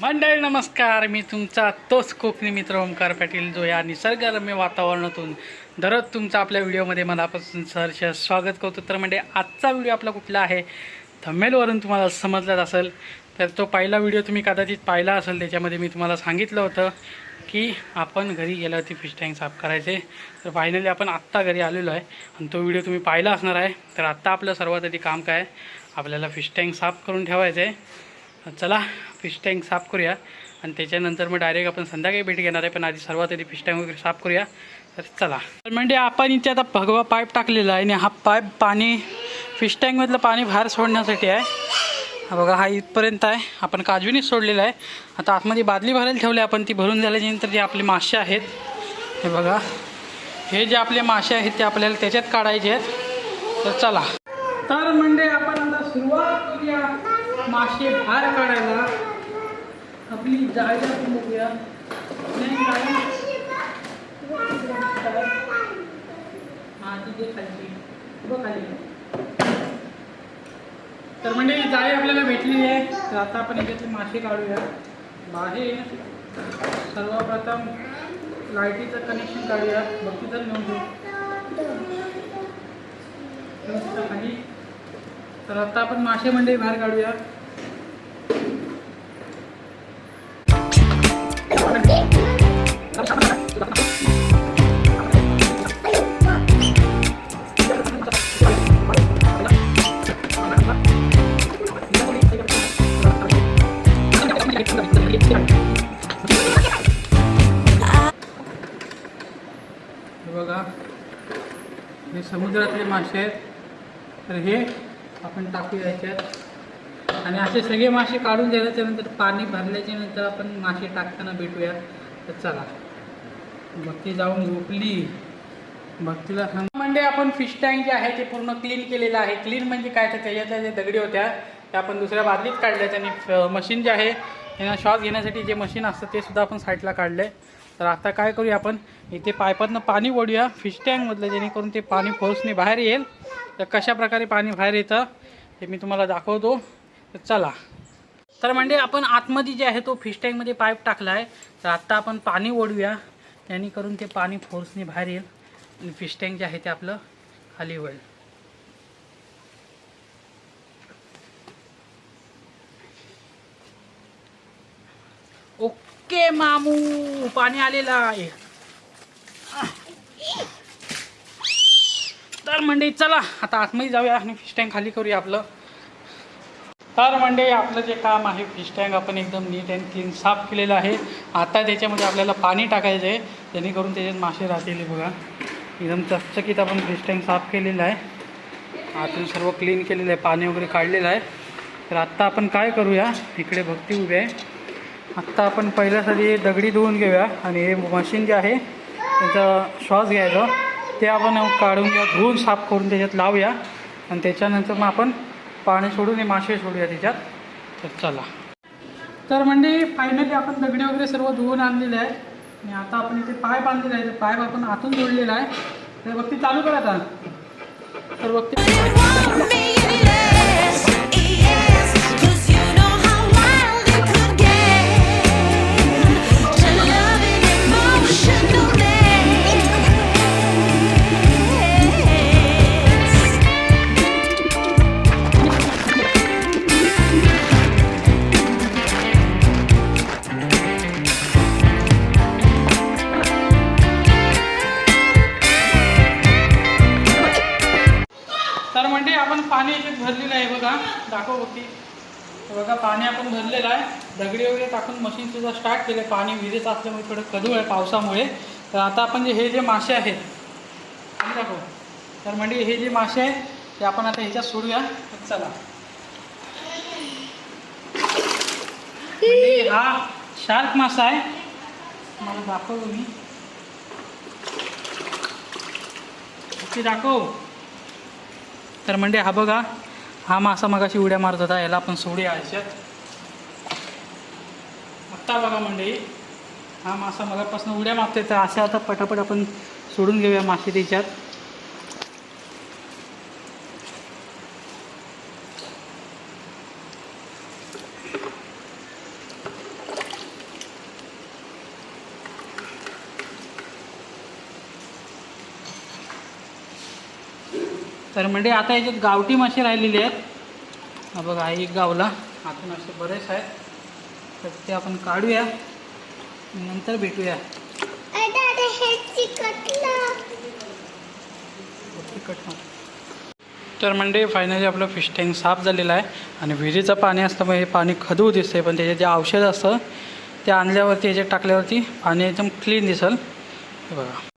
मंडळी नमस्कार. मी तुमचा तोच कोकणी मित्र ओमकार पाटील जो या निसर्गरम्य वातावरणातून दररोज तुमचा आपल्या व्हिडिओमध्ये मनापासून सहर्ष स्वागत करतो. तर म्हणजे आजचा व्हिडिओ आपला कुठला आहे? थंबनेलवरून तुम्हाला समजलाच असेल. तर तो पहिला व्हिडिओ तुम्ही कदाचित पाहिला असेल. त्याच्यामध्ये मी तुम्हाला सांगितलं होतं की आपण घरी गेल्यावरती फिश टँक साफ करायचे. तर फायनली आपण आत्ता घरी आलेलो आहे आणि तो व्हिडिओ तुम्ही पाहिला असणार आहे. तर आत्ता आपलं सर्वात आधी काम काय? आपल्याला फिश टँक साफ करून ठेवायचं आहे चला फिश टँक साफ करूया. आणि त्याच्यानंतर मग डायरेक्ट आपण संध्याकाळी भेट घेणार आहे पण आधी सर्वात आधी फिश टँक वगैरे साफ करूया. तर चला. तर म्हणजे आपण इथे आता भगवा पाईप टाकलेला आहे आणि हा पाईप पाणी फिश टँकमधलं पाणी बाहेर सोडण्यासाठी आहे. हा बघा हा इथपर्यंत आहे. आपण काजवीनेच सोडलेला आहे. आता आतमध्ये बादली भरायला ठेवली आपण ती भरून झाल्याच्यानंतर जे आपले मासे आहेत हे बघा. हे जे आपले मासे आहेत ते आपल्याला त्याच्यात काढायचे आहेत. तर चला. तर म्हणजे आपण आता सुरुवात करूया मासे बाहेर काढायला आपली जाळी बघूया नाही हा खालची. बघ खाली. तर म्हणजे जाळी आपल्याला भेटली आहे. तर आता आपण याच्यातले मासे काढूया. बाहेर सर्वप्रथम लाईटीचं कनेक्शन काढूया. बघती तर नव्हतं तर आता आपण मासे मंडळी बाहेर काढूया. हे समुद्रातले मासे आहेत. तर हे आपण टाकू याच्यात आणि असे सगळे मासे काढून झाल्याच्यानंतर पाणी भरल्याच्या नंतर आपण मासे टाकताना भेटूया. तर चला. भक्ती जाऊन झोपली. भक्तीला सांग म्हणजे आपण फिश टँक जे आहे ते पूर्ण क्लीन केलेलं आहे. क्लीन म्हणजे काय? तर त्याच्यातल्या जे दगडी होत्या त्या आपण दुसऱ्या बादलीत काढल्यात. आणि मशीन जे आहे त्यांना श्वास घेण्यासाठी जे मशीन असतं ते सुद्धा आपण साईडला काढले तर आता काय करूया आपण? इथे पायपातनं पाणी ओढूया. फिश टँकमधलं जेणेकरून ते पाणी फोर्सने बाहेर येईल. तर कशा प्रकारे पाणी बाहेर येतं हे मी तुम्हाला दाखवतो. तर चला. तर म्हणजे आपण आतमध्ये जे आहे तो फिश टँकमध्ये पाईप टाकला आहे तर आत्ता आपण पाणी ओढूया. जेणेकरून ते पाणी फोर्सने बाहेर येईल. आणि फिश टँक जे आहे ते आपलं खाली होईल. ओके मामू पाणी आलेलं आहे. तर म्हणजे चला आता आतमध्ये जाऊया आणि फिश टँक खाली करूया आपलं. तर म्हणजे आपलं जे काम आहे फिश टँक आपण एकदम नीट अँड क्लीन साफ केलेलं आहे. आता त्याच्यामध्ये आपल्याला पाणी टाकायचं आहे. जेणेकरून त्याच्यात मासे राहतील बघा. एकदम चकचकीत आपण फिश टँक साफ केलेलं आहे. आतून सर्व क्लीन केलेलं आहे. पाणी वगैरे काढलेलं आहे. तर आत्ता आपण काय करूया? इकडे भक्ती उभी आहे. आत्ता आपण पहिल्यासाठी दगडी धुवून घेऊया आणि हे मशीन जे आहे त्याचा श्वास घ्यायचा. ते आपण काढून घ्या धुवून साफ करून त्याच्यात लावूया. आणि त्याच्यानंतर मग आपण पाणी सोडून हे मासे सोडूया त्याच्यात. तर चला. तर म्हणजे फायनली आपण दगडी वगैरे सर्व धुवून आणलेले आहे. आणि आता आपण इथे पाय बांधलेला आहे तर पाईप आपण आतून जोडलेला आहे. तर बघती चालू करा आता. तर बघती आपण पाणी याच्यात भरलेलं आहे बघा. दाखव होती बघा पाणी आपण भरलेलं आहे. दगडी वगैरे टाकून मशीन सुद्धा स्टार्ट केलं पाणी विहिरीत असल्यामुळे थोडं कदू आहे पावसामुळे. तर आता आपण जे हे जे मासे आहेत दाखव. तर म्हणजे हे जे मासे आहेत ते आपण आता ह्याच्यात सोडूया. चला. हा शार्क मासा आहे. मला दाखव मी. दाखव. तर म्हणजे हा बघा हा मासा मगाशी उड्या मारत होता याला आपण सोडूया ह्याच्यात आत्ता बघा म्हणजे हा मासा मगापासून उड्या मारतोय तर असे आता पटापट आपण सोडून घेऊया मासे त्याच्यात. तर म्हणजे आता याच्यात गावठी मासे राहिलेले आहेत हा बघा हा एक गावला. आतून असे बरेच आहेत. तर ते आपण काढूया. नंतर भेटूया. नको. तर म्हणजे फायनली आपलं फिश टँक साफ झालेलं आहे. आणि विहिरीचं पाणी असल्यामुळे हे पाणी खदू दिसते पण त्याचे जे औषध असतं ते आणल्यावरती याच्यात टाकल्यावरती पाणी एकदम क्लीन दिसल. हे बघा.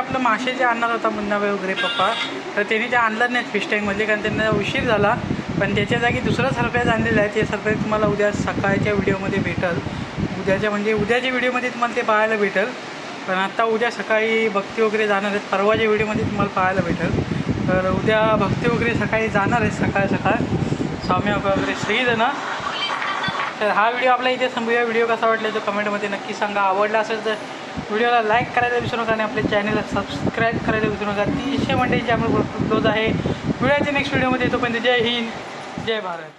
आपलं मासे जे आणणार होता मुन्नाबाई वगैरे पप्पा तर त्यांनी ते आणलं नाहीत फिश टँकमधले कारण त्यांना उशीर झाला. पण त्याच्या जागी दुसरा सरप्राईज आणलेला आहे. ते सरप्राईज तुम्हाला उद्या सकाळच्या व्हिडिओमध्ये भेटल. उद्याच्या म्हणजे उद्याच्या व्हिडिओमध्ये तुम्हाला ते पाहायला भेटेल. पण आत्ता उद्या सकाळी भक्ती वगैरे जाणार आहेत. परवाच्या व्हिडिओमध्ये तुम्हाला पाहायला भेटेल. तर उद्या भक्ती वगैरे सकाळी जाणार आहेत सकाळ सकाळ. स्वामी वगैरे सगळीजणं तर हा व्हिडिओ आपला इथे संपूया व्हिडिओ कसा वाटला तो कमेंटमध्ये नक्की सांगा. आवडला असेल तर व्हिडिओला लाईक करायला विसरू नका आणि आपल्या चॅनलला सबस्क्राईब करायला विसरू नका. तीनशे मंडळीची आपलं क्लोज आहे. व्हिडिओच्या नेक्स्ट व्हिडिओमध्ये. येतो पण जय हिंद जय भारत.